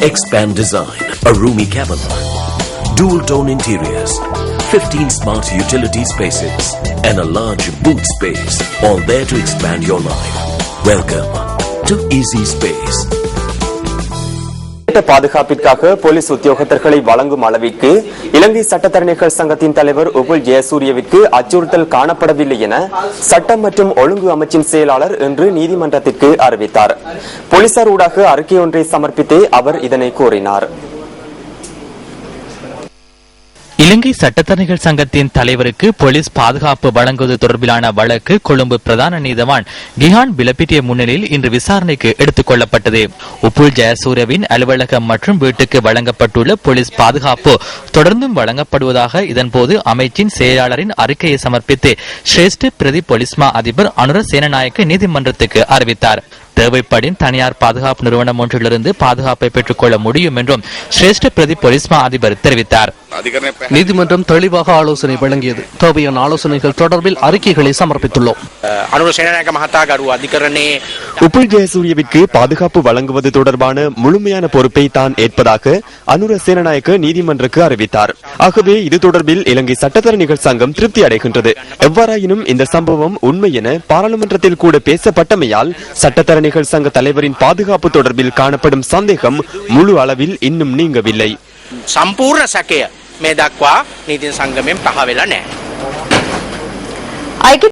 Expand design, a roomy cabin, dual tone interiors, 15 smart utility spaces, and a large boot space, all there to expand your life. Welcome to Easy Space. சட்ட பாதுகாப்பிற்காக police உத்தியோகத்தர்களை வழங்கும் அளவிற்கு இலங்கை சட்டத்தரணிகள் சங்கத்தின் தலைவர் உபுல் ஜெயசூரியவிற்கு அச்சுறுத்தல் காணப்படவில்லை என சட்டம் மற்றும் ஒழுங்கு அமைச்சின் செயலாளர் இன்று நீதிமன்றத்திற்கு அறிவித்தார். போலீசார் ஊடாக அறிக்கை ஒன்றை சமர்ப்பித்தே அவர் இதனை கூறினார். இலங்கை சட்டத்தரணிகள் சங்கத்தின் தலைவருக்கு போலீஸ் பாதுகாப்பு வழங்குவது தொடர்பிலான வழக்கு கொழும்பு பிரதான நீதவான் கிஹான் பிலப்பிட்டிய முன்னிலையில் இன்று விசாரணைக்கு எடுத்துக் கொள்ளப்பட்டது. உப்புல் ஜெயசூரியவின் அலுவலகம் மற்றும் வீட்டுக்கு வழங்கப்பட்டுள்ள போலீஸ் பாதுகாப்பு தொடர்ந்தும் வழங்கப்படுவதாக இதன்போது அமைச்சின் செயலாளரின் அறிக்கையை சமர்ப்பித்து சிரேஷ்ட பிரதி போலீஸ்மா அதிபர் அனுர சேனநாயக்க நீதிமன்றத்துக்கு அறிவித்தார். தேவைப்படின் தனியார் பாதுகாப்பு நிறுவனம் ஒன்றிலிருந்து பாதுகாப்பை பெற்றுக்கொள்ள முடியும் என்றும் சிரேஷ்ட பிரதி பொலிஸ்மா அதிபர் தெரிவித்தார். நீதிமன்றம் தெளிவாக ஆலோசனை வழங்கியது. தேவையான ஆலோசனைகள் தொடர்பில் அறிக்கைகளை சமர்ப்பித்துள்ளோம். உப்புல் ஜெயசூரியவிற்கு பாதுகாப்பு வழங்குவது தொடர்பான முழுமையான பொறுப்பை தான் ஏற்பதாக அனுர சேனநாயக்க நீதிமன்றக்கு அறிவித்தார். ஆகவே இது தொடர்பில் இலங்கை சட்டத்தரணிகள் சங்கம் திருப்தி அடைகின்றது. எவ்வாறாயினும் இந்த சம்பவம் உண்மை என பாராளுமன்றத்தில் கூட பேசப்பட்டமையால் சட்டத்தரணி சட்டத்தரணிகள் சங்க தலைவரின் பாதுகாப்பு தொடர்பில் காணப்படும் சந்தேகம் முழு அளவில் இன்னும் நீங்கவில்லை සම්පූර්ණ සැකය මේ දක්වා නීතින් සංගමයෙන් පහ වෙලා නෑ. ஐக்கிய